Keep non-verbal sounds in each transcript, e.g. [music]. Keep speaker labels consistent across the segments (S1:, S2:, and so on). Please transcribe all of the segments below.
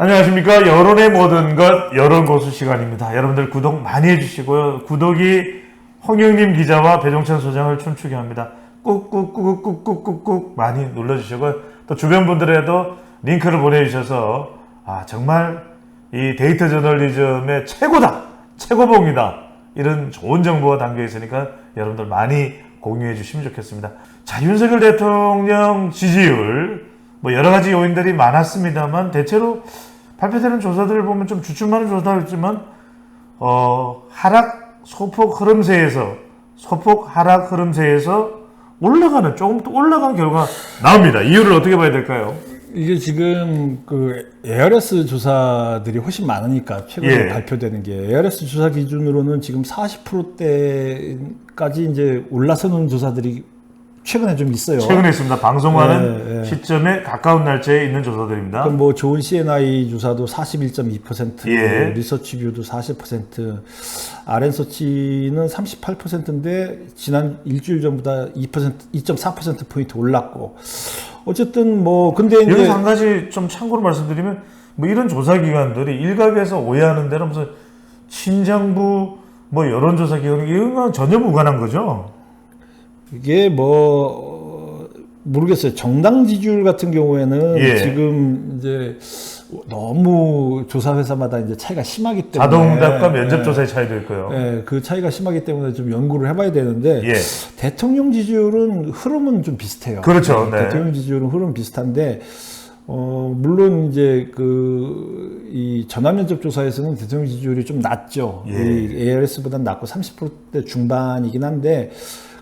S1: 안녕하십니까. 여론의 모든 것, 여론고수 시간입니다. 여러분들 구독 많이 해주시고요. 구독이 홍영림 기자와 배종찬 소장을 춤추게 합니다. 꾹꾹꾹꾹꾹꾹꾹 많이 눌러주시고요. 또 주변 분들에도 링크를 보내주셔서, 아, 정말 이 데이터 저널리즘의 최고다! 최고봉이다! 이런 좋은 정보가 담겨 있으니까 여러분들 많이 공유해 주시면 좋겠습니다. 자, 윤석열 대통령 지지율, 뭐 여러 가지 요인들이 많았습니다만 대체로 발표되는 조사들을 보면 좀 주춤하는 조사였지만 어, 하락 소폭 흐름세에서 소폭 하락 흐름세에서 올라가는 조금 더 올라간 결과가 나옵니다. 이유를 어떻게 봐야 될까요?
S2: 이게 지금 그 ARS 조사들이 훨씬 많으니까 최근에
S1: 예.
S2: 발표되는 게 ARS 조사 기준으로는 지금 40%대까지 이제 올라서는 조사들이 최근에 좀 있어요.
S1: 최근에 있습니다. 방송하는
S2: 네, 네.
S1: 시점에 가까운 날짜에 있는 조사들입니다.
S2: 그럼 뭐 좋은 CNI 조사도 41.2%,
S1: 예.
S2: 리서치뷰도 40%, RN서치는 38%인데 지난 일주일 전보다 2% 2.4% 포인트 올랐고 어쨌든 뭐 근데 이제
S1: 여기서 한 가지 좀 참고로 말씀드리면 뭐 이런 조사 기관들이 일각에서 오해하는 대로 무슨 친정부 뭐 여론조사 기관 이런 건 전혀 무관한 거죠.
S2: 이게 뭐 어, 모르겠어요. 정당 지지율 같은 경우에는
S1: 예.
S2: 지금 이제 너무 조사 회사마다 이제 차이가 심하기 때문에
S1: 자동응답과
S2: 예,
S1: 면접 조사의 차이도 있고요.
S2: 예, 그 차이가 심하기 때문에 좀 연구를 해봐야 되는데
S1: 예.
S2: 대통령 지지율은 흐름은 좀 비슷해요.
S1: 그렇죠. 네.
S2: 대통령 지지율은 흐름 비슷한데 어 물론 이제 그 이 전화 면접 조사에서는 대통령 지지율이 좀 낮죠.
S1: 예.
S2: 이 ARS보다는 낮고 30%대 중반이긴 한데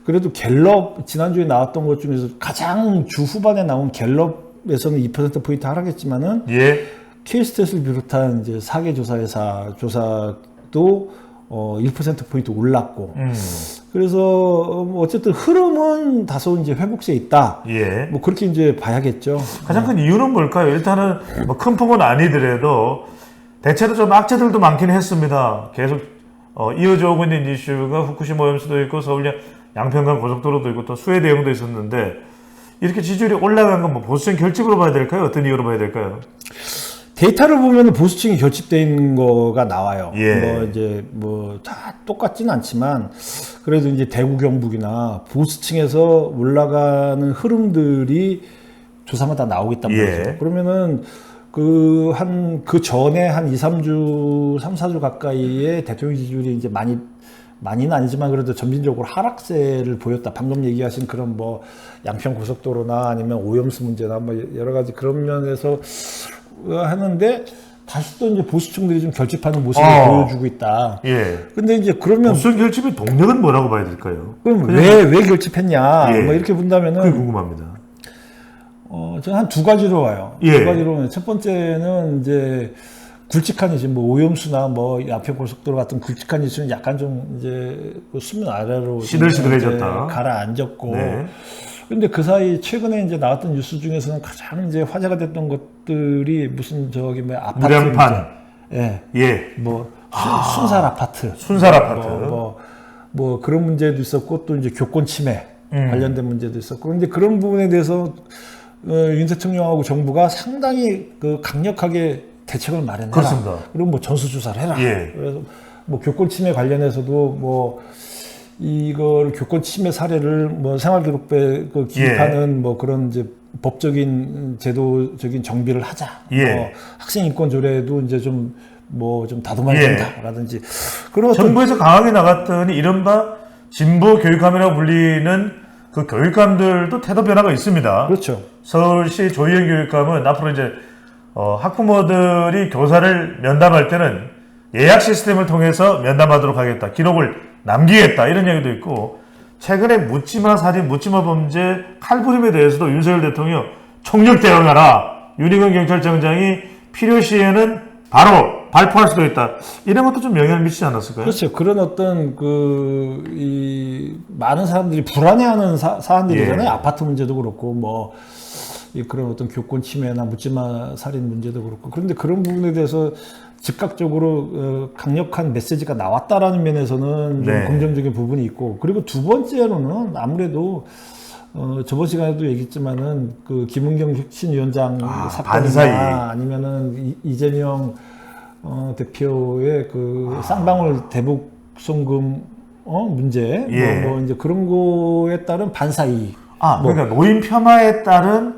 S2: 그래도 갤럽 지난주에 나왔던 것 중에서 가장 주 후반에 나온 갤럽에서는 2% 포인트 하락했지만은
S1: 예.
S2: 케이스탯을 비롯한 이제 사계 조사 회사 조사도 어, 1% 포인트 올랐고
S1: 음.
S2: 그래서 뭐 어쨌든 흐름은 다소 이제 회복세 있다.
S1: 예.
S2: 뭐 그렇게 이제 봐야겠죠.
S1: 가장 큰 이유는 뭘까요? 일단은 뭐 큰 폭은 아니더라도 대체로 좀 악재들도 많긴 했습니다. 계속 어, 이어져 오고 있는 이슈가 후쿠시마 오염수도 있고 서울 양평강 고속도로도 있고 또 수해 대응도 있었는데 이렇게 지지율이 올라간 건 뭐 보수적 결집으로 봐야 될까요? 어떤 이유로 봐야 될까요?
S2: 데이터를 보면 보수층이 결집돼 있는 거가 나와요.
S1: 예.
S2: 뭐 이제 뭐 다 똑같지는 않지만 그래도 이제 대구 경북이나 보수층에서 올라가는 흐름들이 조사마다 나오겠단
S1: 예.
S2: 말이죠. 그러면은 그한그 전에 한 2, 3주, 3, 4주 가까이에 대통령 지지율이 이제 많이 많이는 아니지만 그래도 점진적으로 하락세를 보였다. 방금 얘기하신 그런 뭐 양평 고속도로나 아니면 오염수 문제나 뭐 여러 가지 그런 면에서 하는데 다시 또 이제 보수층들이 좀 결집하는 모습을
S1: 어.
S2: 보여주고 있다.
S1: 예.
S2: 근데 이제 그러면
S1: 보수적 결집의 동력은 뭐라고 봐야 될까요?
S2: 그럼 왜 왜 결집했냐?
S1: 예.
S2: 뭐 이렇게 본다면은
S1: 그게 궁금합니다.
S2: 어, 저는 한 두 가지로 와요.
S1: 예.
S2: 두 가지로. 첫 번째는 이제 굵직한 이슈, 뭐 오염수나 뭐 양평 고속도로 같은 굵직한 이슈는 약간 좀 이제 그 수면 아래로
S1: 시들시들해졌다.
S2: 이제 가라앉았고.
S1: 네.
S2: 근데 그 사이 최근에 이제 나왔던 뉴스 중에서는 가장 이제 화제가 됐던 것들이 무슨 저기 뭐 아파트
S1: 무량판.
S2: 예.
S1: 예.
S2: 뭐 순- 순살 아파트.
S1: 순살 아파트.
S2: 뭐, 뭐, 뭐 그런 문제도 있었고 또 이제 교권 침해
S1: 음.
S2: 관련된 문제도 있었고 근데 그런 부분에 대해서 어, 윤 대통령하고 정부가 상당히 그 강력하게 대책을 마련해라.
S1: 그렇습니다.
S2: 그리고 뭐 전수 조사를 해라.
S1: 예.
S2: 그래서 뭐 교권 침해 관련해서도 뭐 이걸 교권 침해 사례를 뭐 생활기록부에 그 기입하는 뭐 그런 이제 법적인 제도적인 정비를 하자.
S1: 예.
S2: 뭐 학생 인권 조례도 이제 좀 뭐 좀 다듬어야
S1: 예.
S2: 된다라든지 그런 어떤
S1: 정부에서 강하게 나갔더니 이른바 진보 교육감이라고 불리는 그 교육감들도 태도 변화가 있습니다.
S2: 그렇죠.
S1: 서울시 조희영 교육감은 앞으로 이제 어, 학부모들이 교사를 면담할 때는 예약 시스템을 통해서 면담하도록 하겠다. 기록을 남기겠다. 이런 얘기도 있고 최근에 묻지마 사진, 묻지마 범죄 칼부림에 대해서도 윤석열 대통령 총력 대응하라. 윤희근 경찰청장이 필요시에는 바로 발표할 수도 있다. 이런 것도 좀 영향을 미치지 않았을까요?
S2: 그렇죠. 그런 어떤 그, 이, 많은 사람들이 불안해하는 사, 사안들이잖아요.
S1: 예.
S2: 아파트 문제도 그렇고, 뭐, 이 그런 어떤 교권 침해나 묻지마 살인 문제도 그렇고. 그런데 그런 부분에 대해서 즉각적으로 어, 강력한 메시지가 나왔다라는 면에서는 좀
S1: 네.
S2: 긍정적인 부분이 있고. 그리고 두 번째로는 아무래도 어, 저번 시간에도 얘기했지만은 그 김은경 혁신위원장
S1: 아,
S2: 사건이나
S1: 반사이.
S2: 아니면은 이- 이재명 어, 대표의 그 쌍방울 대북 송금 어, 문제
S1: 예.
S2: 뭐, 뭐 이제 그런 거에 따른 반사이
S1: 아,
S2: 뭐.
S1: 그러니까 노인 폄하에 따른 어,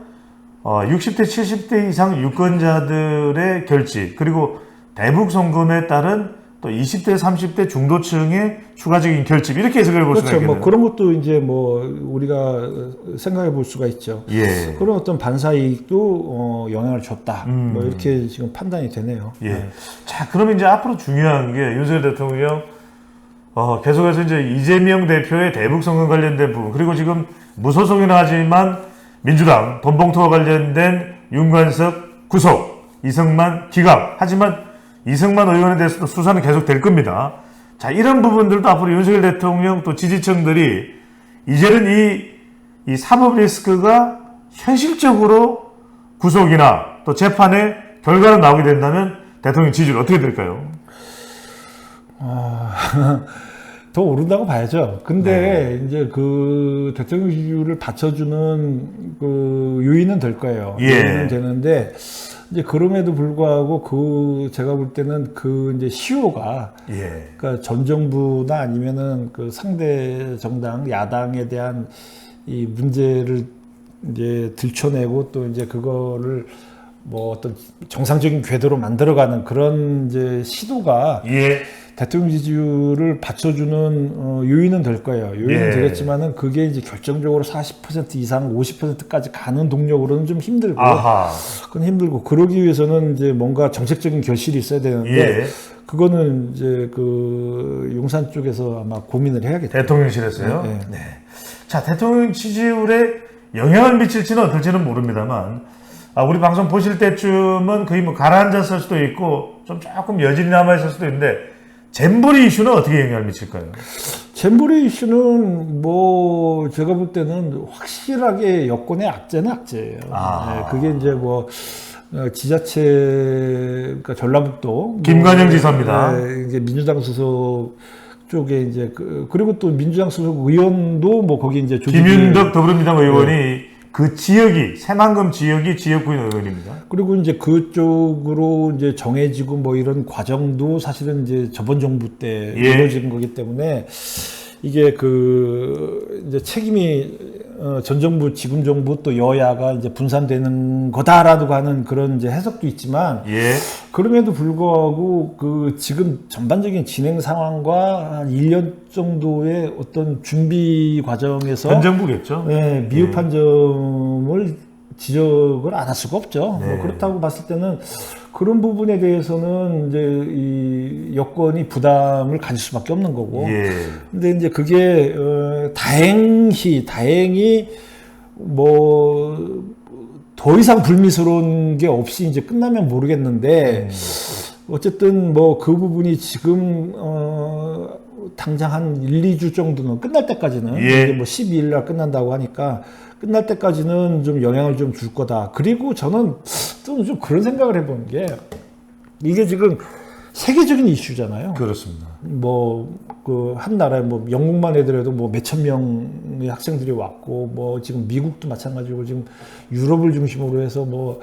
S1: 60대, 70대 이상 유권자들의 결집, 그리고 대북 송금에 따른 또 20대, 30대 중도층의 추가적인 결집 이렇게 해석을 볼 수가
S2: 그렇죠.
S1: 있겠네요.
S2: 뭐 그런 것도 이제 뭐 우리가 생각해 볼 수가 있죠.
S1: 예.
S2: 그런 어떤 반사 이익도 어, 영향을 줬다.
S1: 음.
S2: 뭐 이렇게 지금 판단이 되네요.
S1: 예. 자, 그럼 이제 앞으로 중요한 게 윤석열 대통령 어, 계속해서 이제 이재명 대표의 대북 선거 관련된 부분 그리고 지금 무소속이나 하지만 민주당 돈봉투와 관련된 윤관석 구속, 이승만 기각. 하지만 이승만 의원에 대해서도 수사는 계속 될 겁니다. 자, 이런 부분들도 앞으로 윤석열 대통령 또 지지층들이 이제는 이, 이 사법 리스크가 현실적으로 구속이나 또 재판에 결과가 나오게 된다면 대통령 지지율 어떻게 될까요? [laughs]
S2: 더 오른다고 봐야죠. 근데
S1: 네.
S2: 이제 그 대통령 지지율을 받쳐주는 그 요인은 될 거예요.
S1: 예.
S2: 요인은 되는데 이제 그럼에도 불구하고 그 제가 볼 때는 그 이제 시효가
S1: 예.
S2: 그러니까 전 정부나 아니면은 그 상대 정당 야당에 대한 이 문제를 이제 들춰내고 또 이제 그거를 뭐 어떤 정상적인 궤도로 만들어가는 그런 이제 시도가
S1: 예.
S2: 대통령 지지율을 받쳐주는 어, 요인은 될 거예요. 요인은
S1: 예.
S2: 되겠지만은 그게 이제 결정적으로 40% 이상 50%까지 가는 동력으로는 좀 힘들고
S1: 아하.
S2: 그건 힘들고 그러기 위해서는 이제 뭔가 정책적인 결실이 있어야 되는데
S1: 예.
S2: 그거는 이제 그 용산 쪽에서 아마 고민을 해야겠죠.
S1: 대통령실에서요.
S2: 네,
S1: 네. 자, 대통령 지지율에 영향을 미칠지는 어떨지는 모릅니다만, 아, 우리 방송 보실 때쯤은 거의 뭐 가라앉았을 수도 있고, 좀 조금 여진이 남아 있을 수도 있는데, 잼버리 이슈는 어떻게 영향을 미칠까요?
S2: 잼버리 이슈는 뭐 제가 볼 때는 확실하게 여권의 악재는 악재예요.
S1: 아.
S2: 네, 그게 이제 뭐 어, 지자체 그러니까 전라북도
S1: 김관영
S2: 뭐,
S1: 지사입니다.
S2: 네, 이제 민주당 소속 쪽에 이제 그, 그리고 또 민주당 소속 의원도 뭐 거기 이제 조직이-
S1: 김윤덕 더불어민주당 의원이
S2: 네.
S1: 그 지역이, 새만금 지역이 지역구인 의원입니다.
S2: 그리고 이제 그쪽으로 이제 정해지고 뭐 이런 과정도 사실은 이제 저번 정부 때
S1: 예.
S2: 이루어진 거기 때문에 이게 그 이제 책임이 어, 전 정부, 지금 정부 또 여야가 이제 분산되는 거다라고 하는 그런 이제 해석도 있지만
S1: 예.
S2: 그럼에도 불구하고 그 지금 전반적인 진행 상황과 한 1년 정도의 어떤 준비 과정에서
S1: 전 정부겠죠.
S2: 네, 미흡한 점을 지적을 안 할 수가 없죠.
S1: 네.
S2: 뭐 그렇다고 봤을 때는 그런 부분에 대해서는 이제 이 여권이 부담을 가질 수밖에 없는 거고.
S1: 예.
S2: 근데 이제 그게 어, 다행히 다행히 뭐 더 이상 불미스러운 게 없이 이제 끝나면 모르겠는데 어쨌든 뭐 그 부분이 지금 어 당장 한 1, 2주 정도는 끝날 때까지는
S1: 예.
S2: 이게 뭐 12일 날 끝난다고 하니까 끝날 때까지는 좀 영향을 좀 줄 거다. 그리고 저는 좀, 좀 그런 생각을 해보는 게 이게 지금 세계적인 이슈잖아요.
S1: 그렇습니다.
S2: 뭐 그 한 나라에 뭐 영국만 해더라도 뭐 몇천 명의 학생들이 왔고 뭐 지금 미국도 마찬가지고 지금 유럽을 중심으로 해서 뭐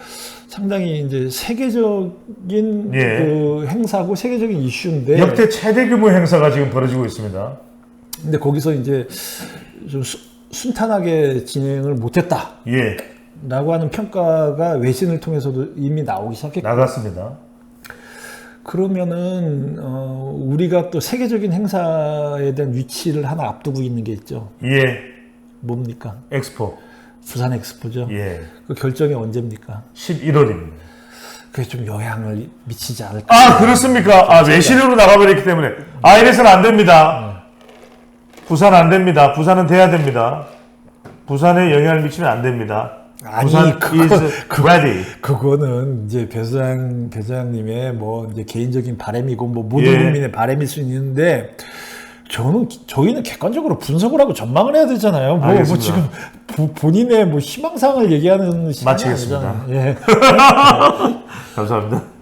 S2: 상당히 이제 세계적인
S1: 예.
S2: 그 행사고 세계적인 이슈인데
S1: 역대 최대 규모 행사가 지금 벌어지고 있습니다.
S2: 근데 거기서 이제 좀 수- 순탄하게 진행을 못했다라고
S1: 예.
S2: 하는 평가가 외신을 통해서도 이미 나오기 시작했고
S1: 나갔습니다.
S2: 그러면은 어, 우리가 또 세계적인 행사에 대한 위치를 하나 앞두고 있는 게 있죠.
S1: 예.
S2: 뭡니까?
S1: 엑스포.
S2: 부산 엑스포죠.
S1: 예.
S2: 그 결정이 언제입니까?
S1: 11월입니다.
S2: 그게 좀 영향을 미치지 않을까?
S1: 아, 그렇습니까? 아, 외신으로 나가버렸기 때문에. 아, 이래서는 안 됩니다. 부산 안 됩니다. 부산은 돼야 됩니다. 부산에 영향을 미치면 안 됩니다.
S2: 아니,
S1: is ready.
S2: 그거는 이제 배소장 배소장님의 뭐 이제 개인적인 바람이고 뭐 모든
S1: 예.
S2: 국민의 바람일 수 있는데 저는 저희는 객관적으로 분석을 하고 전망을 해야 되잖아요. 뭐, 뭐. 지금 보- 본인의 뭐 희망사항을 얘기하는
S1: 마치겠습니다.
S2: 아니잖아요. 예. [laughs]
S1: 감사합니다.